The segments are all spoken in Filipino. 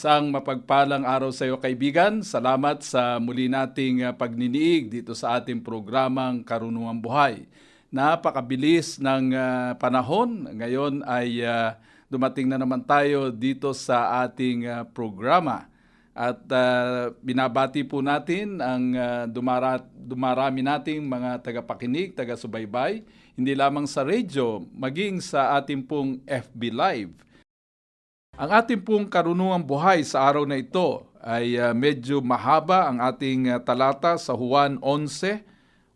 Isang mapagpalang araw sa iyo kaibigan. Salamat sa muli nating uh, pagniniig dito sa ating programang Karunungang Buhay. Napakabilis ng uh, panahon. Ngayon ay uh, dumating na naman tayo dito sa ating programa. At uh, binabati po natin ang uh, dumara, dumarami nating mga tagapakinig, taga-subaybay, hindi lamang sa radio, maging sa ating pong FB Live. Ang ating pong karunungang buhay sa araw na ito ay uh, medyo mahaba ang ating uh, talata sa Juan 11,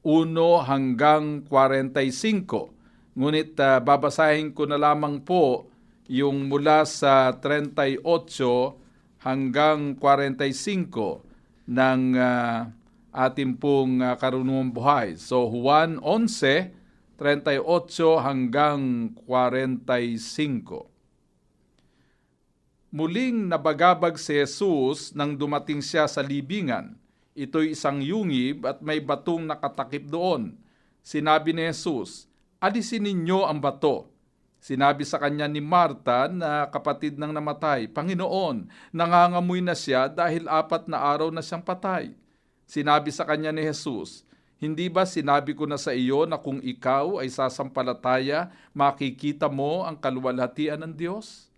1 hanggang 45. Ngunit uh, babasahin ko na lamang po yung mula sa 38 hanggang 45 ng uh, ating pong uh, karunungang buhay. So Juan 11, 38 hanggang 45. Muling nabagabag si Jesus nang dumating siya sa libingan. Ito'y isang yungib at may batong nakatakip doon. Sinabi ni Jesus, Alisin ninyo ang bato. Sinabi sa kanya ni Marta na kapatid ng namatay, Panginoon, nangangamoy na siya dahil apat na araw na siyang patay. Sinabi sa kanya ni Jesus, Hindi ba sinabi ko na sa iyo na kung ikaw ay sasampalataya, makikita mo ang kaluwalhatian ng Diyos?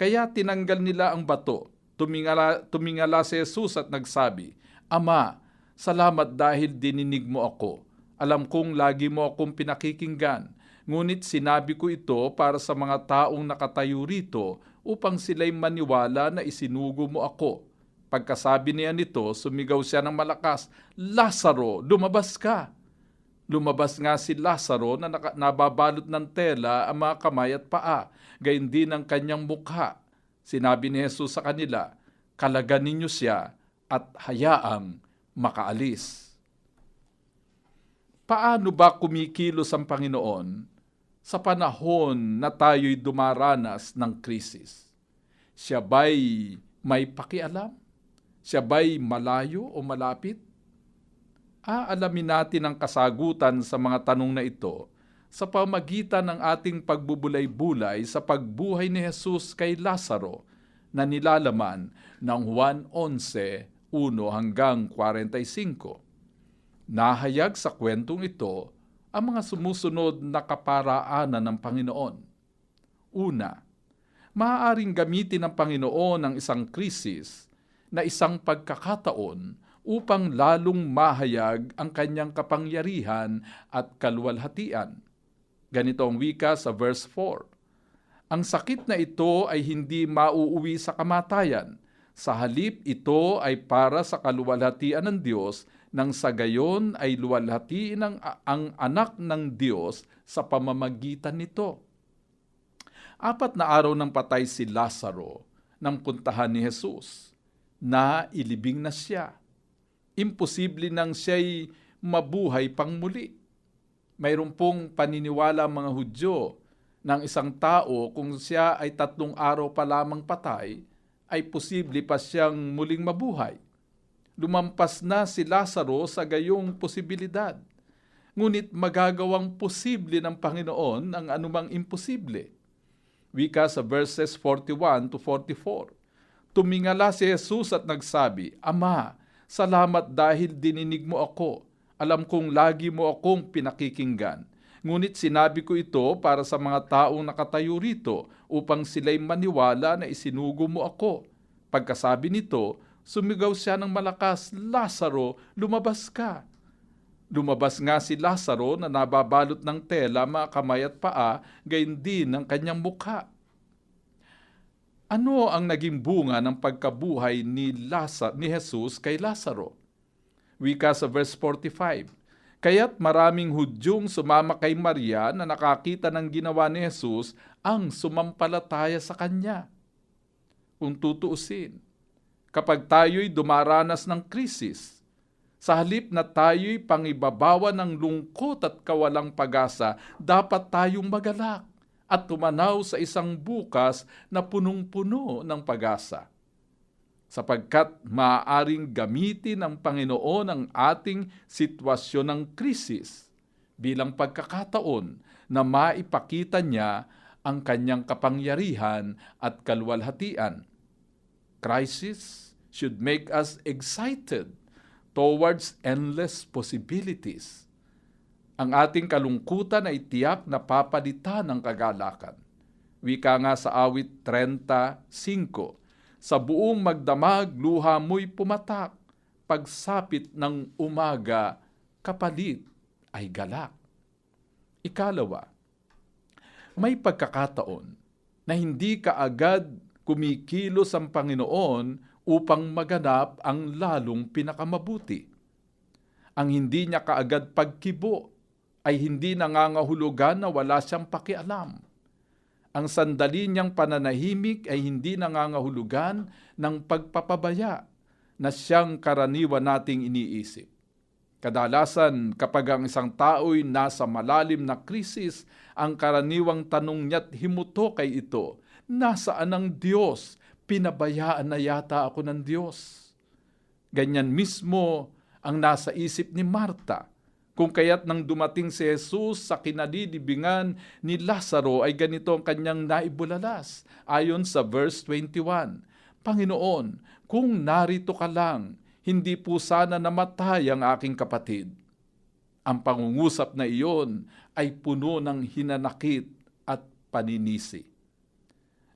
Kaya tinanggal nila ang bato. Tumingala, tumingala si Jesus at nagsabi, Ama, salamat dahil dininig mo ako. Alam kong lagi mo akong pinakikinggan. Ngunit sinabi ko ito para sa mga taong nakatayo rito upang sila'y maniwala na isinugo mo ako. Pagkasabi niya nito, sumigaw siya ng malakas, Lazaro, lumabas ka! Lumabas nga si Lazaro na nababalot ng tela ang mga kamay at paa, gayon din ang kanyang mukha. Sinabi ni Jesus sa kanila, Kalagan ninyo siya at hayaang makaalis. Paano ba kumikilos ang Panginoon sa panahon na tayo'y dumaranas ng krisis? Siya ba'y may pakialam? Siya ba'y malayo o malapit? Aalamin natin ang kasagutan sa mga tanong na ito sa pamagitan ng ating pagbubulay-bulay sa pagbuhay ni Jesus kay Lazaro na nilalaman ng Juan 11, 1 hanggang 45. Nahayag sa kwentong ito ang mga sumusunod na kaparaanan ng Panginoon. Una, maaaring gamitin ng Panginoon ang isang krisis na isang pagkakataon upang lalong mahayag ang kanyang kapangyarihan at kalwalhatian. Ganito ang wika sa verse 4. Ang sakit na ito ay hindi mauuwi sa kamatayan. Sa halip ito ay para sa kaluwalhatian ng Diyos nang sa gayon ay luwalhatiin ang, ang anak ng Diyos sa pamamagitan nito. Apat na araw nang patay si Lazaro nang puntahan ni Jesus na ilibing na siya imposible nang siya'y mabuhay pang muli. Mayroon pong paniniwala mga Hudyo ng isang tao kung siya ay tatlong araw pa lamang patay, ay posible pa siyang muling mabuhay. Lumampas na si Lazaro sa gayong posibilidad. Ngunit magagawang posible ng Panginoon ang anumang imposible. Wika sa verses 41 to 44. Tumingala si Jesus at nagsabi, Ama, Salamat dahil dininig mo ako. Alam kong lagi mo akong pinakikinggan. Ngunit sinabi ko ito para sa mga taong nakatayo rito upang sila'y maniwala na isinugo mo ako. Pagkasabi nito, sumigaw siya ng malakas, Lazaro, lumabas ka. Lumabas nga si Lazaro na nababalot ng tela, mga kamay at paa, gayon din ang kanyang mukha. Ano ang naging bunga ng pagkabuhay ni, Lazar, ni Jesus kay Lazaro? Wika sa verse 45, Kaya't maraming Hudyong sumama kay Maria na nakakita ng ginawa ni Jesus ang sumampalataya sa Kanya. kung tutuusin. Kapag tayo'y dumaranas ng krisis, sa halip na tayo'y pangibabawa ng lungkot at kawalang pag-asa, dapat tayong magalak at tumanaw sa isang bukas na punong-puno ng pag-asa. Sapagkat maaaring gamitin ng Panginoon ang ating sitwasyon ng krisis bilang pagkakataon na maipakita niya ang kanyang kapangyarihan at kalwalhatian. Crisis should make us excited towards endless possibilities. Ang ating kalungkutan ay tiyak na papalitan ng kagalakan. Wika nga sa awit 35, Sa buong magdamag luha mo'y pumatak, pagsapit ng umaga, kapalit ay galak. Ikalawa, may pagkakataon na hindi kaagad kumikilos ang Panginoon upang maganap ang lalong pinakamabuti. Ang hindi niya kaagad pagkibo ay hindi nangangahulugan na wala siyang pakialam. Ang sandali niyang pananahimik ay hindi nangangahulugan ng pagpapabaya na siyang karaniwan nating iniisip. Kadalasan kapag ang isang tao'y nasa malalim na krisis, ang karaniwang tanong niya't himuto kay ito, nasaan ang Diyos? Pinabayaan na yata ako ng Diyos. Ganyan mismo ang nasa isip ni Marta. Kung kaya't nang dumating si Jesus sa kinalilibingan ni Lazaro ay ganito ang kanyang naibulalas ayon sa verse 21. Panginoon, kung narito ka lang, hindi po sana namatay ang aking kapatid. Ang pangungusap na iyon ay puno ng hinanakit at paninisi.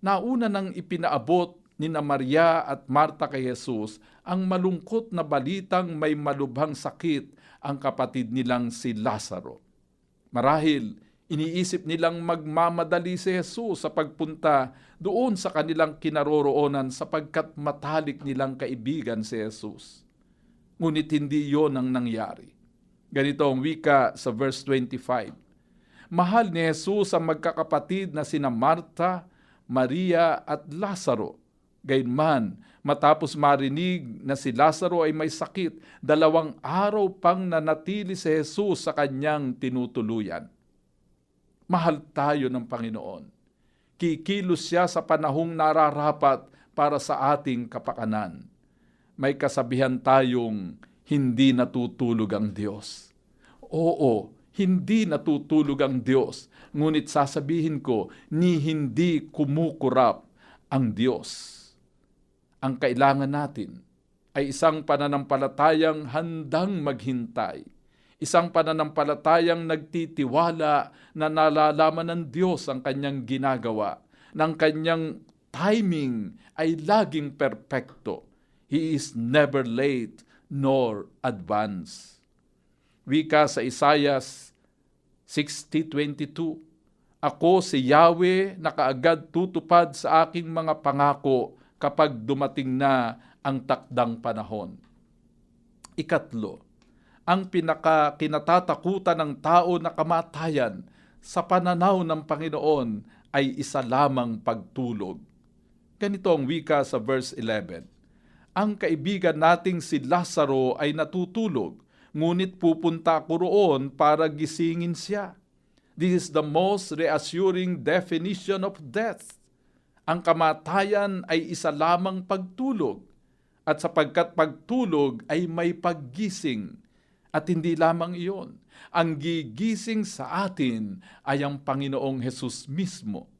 Nauna nang ipinaabot ni na Maria at Marta kay Jesus ang malungkot na balitang may malubhang sakit ang kapatid nilang si Lazaro. Marahil, iniisip nilang magmamadali si Jesus sa pagpunta doon sa kanilang kinaroroonan sapagkat matalik nilang kaibigan si Jesus. Ngunit hindi yon ang nangyari. Ganito ang wika sa verse 25. Mahal ni Jesus ang magkakapatid na sina Marta, Maria at Lazaro. Gayunman, matapos marinig na si Lazaro ay may sakit, dalawang araw pang nanatili si Jesus sa kanyang tinutuluyan. Mahal tayo ng Panginoon. Kikilos siya sa panahong nararapat para sa ating kapakanan. May kasabihan tayong hindi natutulog ang Diyos. Oo, hindi natutulog ang Diyos. Ngunit sasabihin ko, ni hindi kumukurap ang Diyos. Ang kailangan natin ay isang pananampalatayang handang maghintay. Isang pananampalatayang nagtitiwala na nalalaman ng Diyos ang kanyang ginagawa, ng kanyang timing ay laging perpekto. He is never late nor advance. Wika sa Isayas 60.22, Ako si Yahweh na kaagad tutupad sa aking mga pangako kapag dumating na ang takdang panahon. Ikatlo, ang pinaka kinatatakutan ng tao na kamatayan sa pananaw ng Panginoon ay isa lamang pagtulog. Ganito ang wika sa verse 11. Ang kaibigan nating si Lazaro ay natutulog, ngunit pupunta ako roon para gisingin siya. This is the most reassuring definition of death ang kamatayan ay isa lamang pagtulog at sapagkat pagtulog ay may paggising at hindi lamang iyon. Ang gigising sa atin ay ang Panginoong Hesus mismo.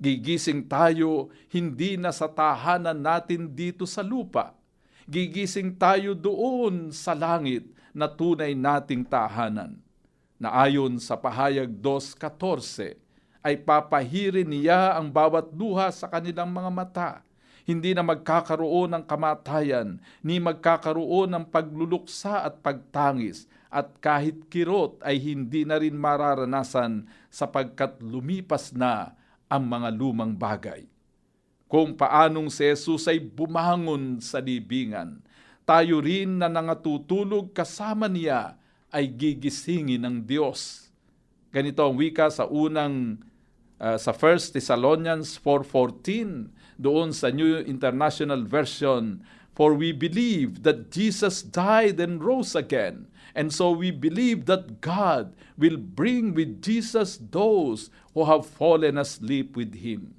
Gigising tayo hindi na sa tahanan natin dito sa lupa. Gigising tayo doon sa langit na tunay nating tahanan. Na ayon sa pahayag 2.14, ay papahirin niya ang bawat luha sa kanilang mga mata. Hindi na magkakaroon ng kamatayan, ni magkakaroon ng pagluluksa at pagtangis, at kahit kirot ay hindi na rin mararanasan sapagkat lumipas na ang mga lumang bagay. Kung paanong si Jesus ay bumangon sa libingan, tayo rin na nangatutulog kasama niya ay gigisingin ng Diyos. Ganito ang wika sa unang uh, sa 1 Thessalonians 4.14, doon sa New International Version, For we believe that Jesus died and rose again, and so we believe that God will bring with Jesus those who have fallen asleep with Him.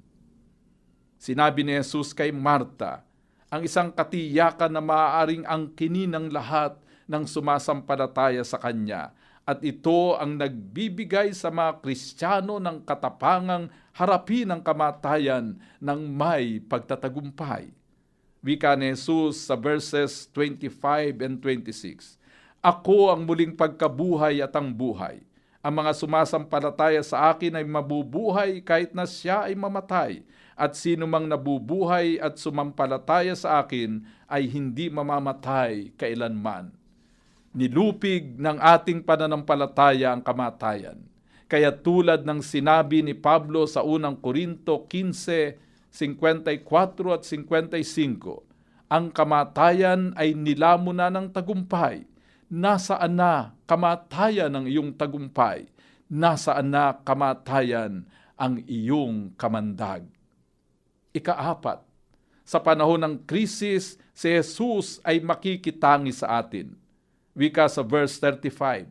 Sinabi ni Jesus kay Marta, ang isang katiyakan na maaaring angkinin ng lahat ng sumasampalataya sa Kanya at ito ang nagbibigay sa mga Kristiyano ng katapangang harapin ang kamatayan ng may pagtatagumpay. Wika ni Jesus sa verses 25 and 26. Ako ang muling pagkabuhay at ang buhay. Ang mga sumasampalataya sa akin ay mabubuhay kahit na siya ay mamatay. At sino mang nabubuhay at sumampalataya sa akin ay hindi mamamatay kailanman. Nilupig ng ating pananampalataya ang kamatayan. Kaya tulad ng sinabi ni Pablo sa unang Korinto 15, 54 at 55, ang kamatayan ay nilamo na ng tagumpay. Nasaan na kamatayan ang iyong tagumpay? Nasaan na kamatayan ang iyong kamandag? Ikaapat, sa panahon ng krisis, si Jesus ay makikitangi sa atin. Wika sa verse 35,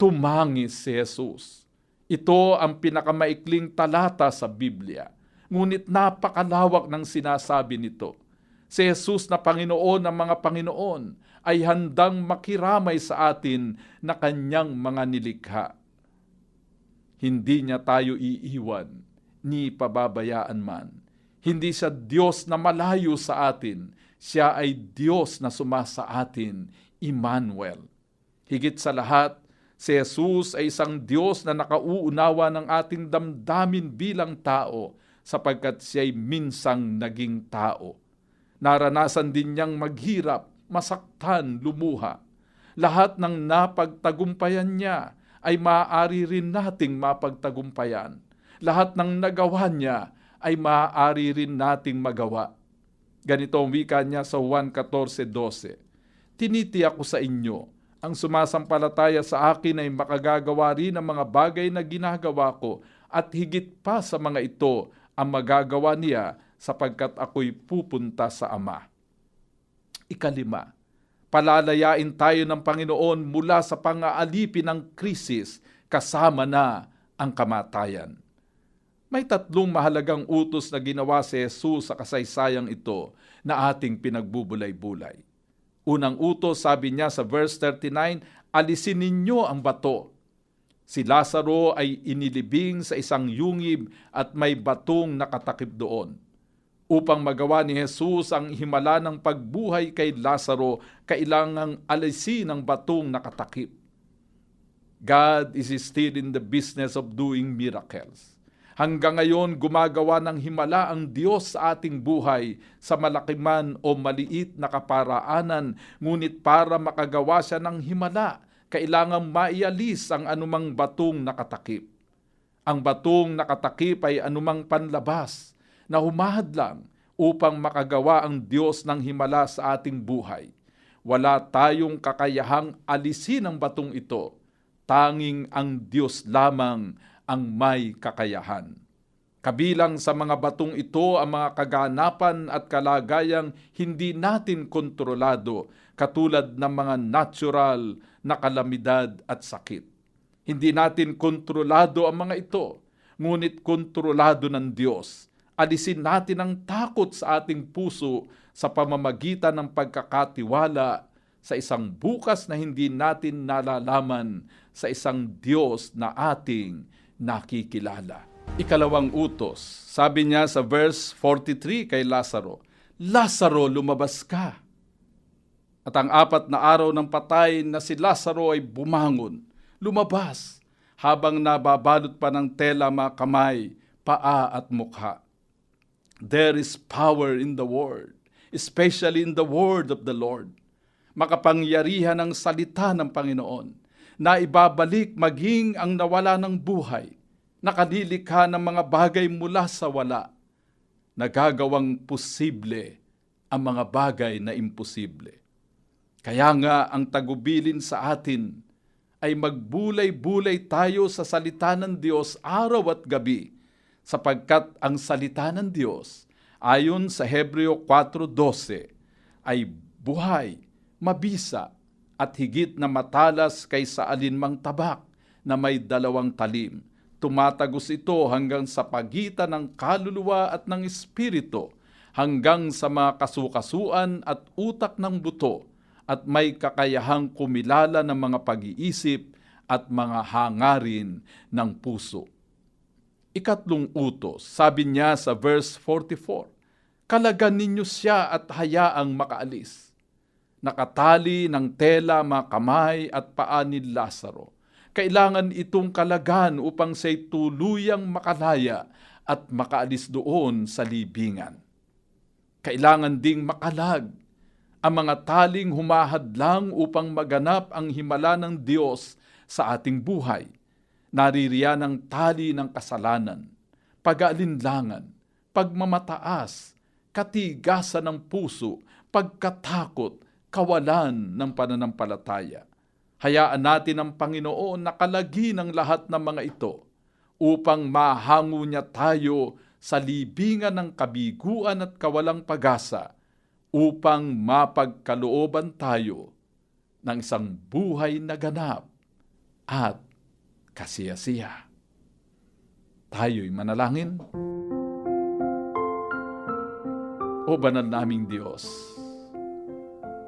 tumangis si Jesus. Ito ang pinakamaikling talata sa Biblia. Ngunit napakalawak ng sinasabi nito. Si Jesus na Panginoon ng mga Panginoon ay handang makiramay sa atin na kanyang mga nilikha. Hindi niya tayo iiwan, ni pababayaan man. Hindi siya Diyos na malayo sa atin. Siya ay Diyos na sumasa atin, Emmanuel. Higit sa lahat, si Jesus ay isang Diyos na nakauunawa ng ating damdamin bilang tao sapagkat siya ay minsang naging tao. Naranasan din niyang maghirap, masaktan, lumuha. Lahat ng napagtagumpayan niya ay maaari rin nating mapagtagumpayan. Lahat ng nagawa niya ay maaari rin nating magawa. Ganito ang wika niya sa Juan 14.12 tinitiyak ko sa inyo, ang sumasampalataya sa akin ay makagagawa rin ng mga bagay na ginagawa ko at higit pa sa mga ito ang magagawa niya sapagkat ako'y pupunta sa Ama. Ikalima, palalayain tayo ng Panginoon mula sa pang-aalipin ng krisis kasama na ang kamatayan. May tatlong mahalagang utos na ginawa si Jesus sa kasaysayang ito na ating pinagbubulay-bulay. Unang utos, sabi niya sa verse 39, alisin ninyo ang bato. Si Lazaro ay inilibing sa isang yungib at may batong nakatakip doon. Upang magawa ni Jesus ang himala ng pagbuhay kay Lazaro, kailangang alisin ang batong nakatakip. God is still in the business of doing miracles. Hanggang ngayon, gumagawa ng himala ang Diyos sa ating buhay sa malaki man o maliit na kaparaanan, ngunit para makagawa siya ng himala, kailangang maialis ang anumang batong nakatakip. Ang batong nakatakip ay anumang panlabas na humahadlang upang makagawa ang Diyos ng himala sa ating buhay. Wala tayong kakayahang alisin ang batong ito. Tanging ang Diyos lamang ang may kakayahan. Kabilang sa mga batong ito ang mga kaganapan at kalagayang hindi natin kontrolado katulad ng mga natural na kalamidad at sakit. Hindi natin kontrolado ang mga ito, ngunit kontrolado ng Diyos. Alisin natin ang takot sa ating puso sa pamamagitan ng pagkakatiwala sa isang bukas na hindi natin nalalaman sa isang Diyos na ating nakikilala. Ikalawang utos, sabi niya sa verse 43 kay Lazaro, Lazaro, lumabas ka. At ang apat na araw ng patay na si Lazaro ay bumangon, lumabas, habang nababalot pa ng tela mga kamay, paa at mukha. There is power in the word, especially in the word of the Lord. Makapangyarihan ang salita ng Panginoon na ibabalik maging ang nawala ng buhay, nakalilikha ng mga bagay mula sa wala, nagagawang posible ang mga bagay na imposible. Kaya nga ang tagubilin sa atin ay magbulay-bulay tayo sa salita ng Diyos araw at gabi sapagkat ang salita ng Diyos ayon sa Hebreo 4.12 ay buhay, mabisa at higit na matalas kaysa alinmang tabak na may dalawang talim. Tumatagos ito hanggang sa pagitan ng kaluluwa at ng espiritu, hanggang sa mga kasukasuan at utak ng buto, at may kakayahang kumilala ng mga pag-iisip at mga hangarin ng puso. Ikatlong utos, sabi niya sa verse 44, Kalagan ninyo siya at hayaang makaalis. Nakatali ng tela mga kamay at paa ni Lazaro. Kailangan itong kalagan upang siya'y tuluyang makalaya at makaalis doon sa libingan. Kailangan ding makalag ang mga taling humahadlang upang maganap ang himala ng Diyos sa ating buhay. Naririyan ang tali ng kasalanan, pag-aalinlangan, pagmamataas, katigasan ng puso, pagkatakot, kawalan ng pananampalataya. Hayaan natin ang Panginoon na kalagi ng lahat ng mga ito upang mahango niya tayo sa libingan ng kabiguan at kawalang pag-asa upang mapagkalooban tayo ng isang buhay na ganap at kasiyasiya. Tayo'y manalangin. O banal naming Diyos,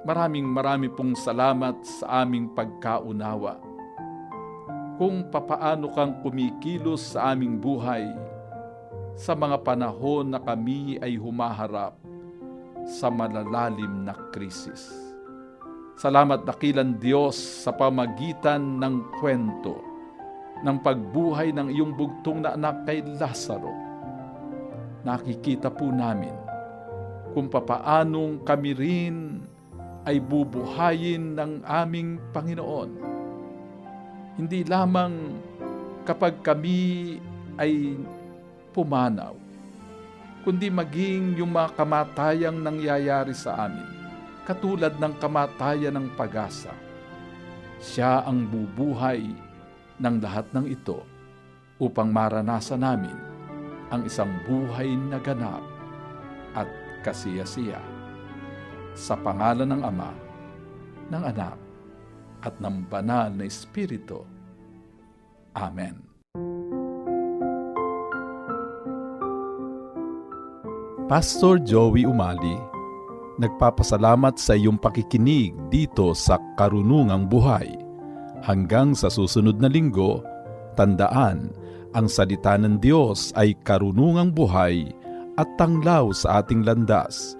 maraming marami pong salamat sa aming pagkaunawa kung papaano kang kumikilos sa aming buhay sa mga panahon na kami ay humaharap sa malalalim na krisis. Salamat dakilan Diyos sa pamagitan ng kwento ng pagbuhay ng iyong bugtong na anak kay Lazaro. Nakikita po namin kung papaanong kami rin ay bubuhayin ng aming Panginoon. Hindi lamang kapag kami ay pumanaw, kundi maging yung mga kamatayang nangyayari sa amin, katulad ng kamatayan ng pag-asa. Siya ang bubuhay ng lahat ng ito upang maranasan namin ang isang buhay na ganap at kasiyasiya. Sa pangalan ng Ama, ng Anak, at ng Banal na Espiritu. Amen. Pastor Joey Umali, nagpapasalamat sa iyong pakikinig dito sa Karunungang Buhay. Hanggang sa susunod na linggo, tandaan, ang salita ng Diyos ay karunungang buhay at tanglaw sa ating landas,